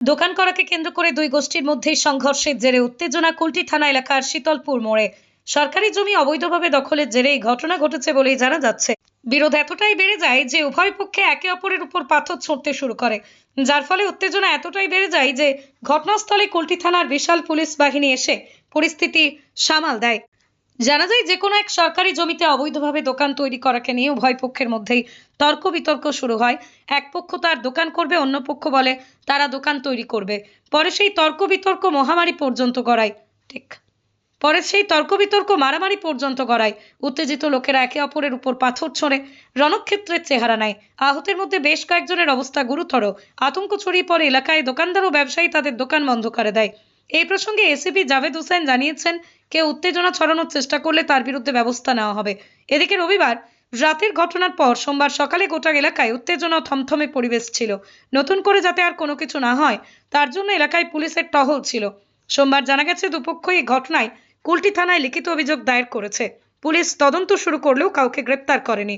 দোকান করাকে কেন্দ্র করে দুই গোষ্ঠীর মধ্যে সংঘর্ষের জেরে উত্তেজনা কুলটি থানা এলাকার শীতলপুর মোড়ে। সরকারি জমি অবৈধভাবে দখলের জেরে ঘটনা ঘটেছে বলেই জানা যাচ্ছে। বিরোধ এতটাই বেড়ে যায় যে উভয় পক্ষে একে অপরের উপর পাথর ছুঁড়তে শুরু করে। যার ফলে উত্তেজনা এতটাই বেড়ে যায় যে ঘটনাস্থলে কুলটি থানার বিশাল পুলিশ বাহিনী এসে পরিস্থিতি সামাল দেয়। জানা যায় যে কোনো এক সরকারি জমিতে অবৈধভাবে দোকান তৈরি করাকে নিয়ে উভয় পক্ষের মধ্যেই তর্ক বিতর্ক শুরু হয়। এক পক্ষ তার দোকান করবে, অন্য পক্ষ বলে তারা দোকান তৈরি করবে। পরে সেই তর্ক বিতর্ক মহামারী পর্যন্ত গড়ায়। ঠিক। পরে সেই তর্ক বিতর্ক মারামারি পর্যন্ত গড়ায়। উত্তেজিত লোকেরা একে অপরের উপর পাথর ছোঁড়ে রণক্ষেত্রের চেহারা নেয়। আহতের মধ্যে বেশ কয়েকজনের অবস্থা গুরুতর। আতঙ্ক ছড়িয়ে পড়ে এলাকায়। দোকানদার ও ব্যবসায়ী তাদের দোকান বন্ধ করে দেয়। এই প্রসঙ্গে এসিপি জাভেদ হোসেন জানিয়েছেন কেউ উত্তেজনা ছড়ানোর চেষ্টা করলে তার বিরুদ্ধে ব্যবস্থা নেওয়া হবে। এদিকে রবিবার রাতের ঘটনার পর সোমবার সকালে গোটা এলাকায় উত্তেজনা থমথমে পরিবেশ ছিল। নতুন করে যাতে আর কোনো কিছু না হয়, তার জন্য এলাকায় পুলিশের টহল ছিল। সোমবার জানা গেছে দুপক্ষ এই ঘটনায় কুলটি থানায় লিখিত অভিযোগ দায়ের করেছে। পুলিশ তদন্ত শুরু করলেও কাউকে গ্রেপ্তার করেনি।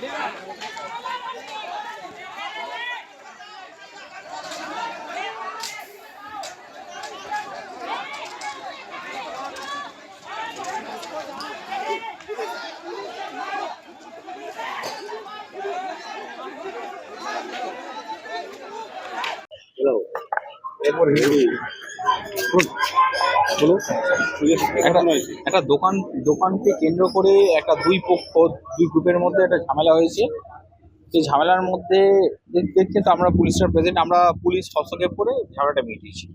Hello. Good. একটা একটা দোকান দোকানকে কেন্দ্র করে একটা দুই পক্ষ দুই গ্রুপের মধ্যে একটা ঝামেলা হয়েছে। সেই ঝামেলার মধ্যে দেখ- দেখতে তো আমরা পুলিশরা প্রেজেন্ট আমরা পুলিশ হস্তক্ষেপ করে ঝামেলাটা মিটিয়েছি।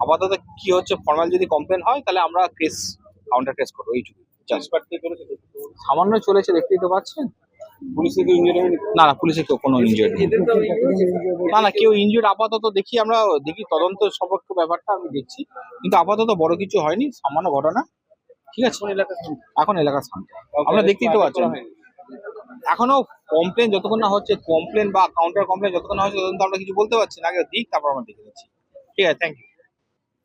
আপাতত কি হচ্ছে ফর্মাল যদি কমপ্লেন হয় তাহলে আমরা কেস কাউন্টার কেস করব এইটুকু সামান্য চলেছে দেখতেই তো পাচ্ছেন। না না পুলিশে কেউ কোনো ইনজিওর না না কেউ ইনজিওর আপাতত দেখি আমরা দেখি তদন্ত সম্পর্ক ব্যাপারটা আমি দেখছি। কিন্তু আপাতত বড় কিছু হয়নি সামান্য ঘটনা। ঠিক আছে? এখন এলাকা শান্ত? আমরা দেখতেই তো পাচ্ছেন এখনও কমপ্লেন যতক্ষণ না হচ্ছে কমপ্লেন বা কাউন্টার কমপ্লেন যতক্ষণ না হচ্ছে ততক্ষণ আমরা কিছু বলতে পারছি না। আগে দিক তারপর আমরা দেখে নিচ্ছি ঠিক আছে? Thank you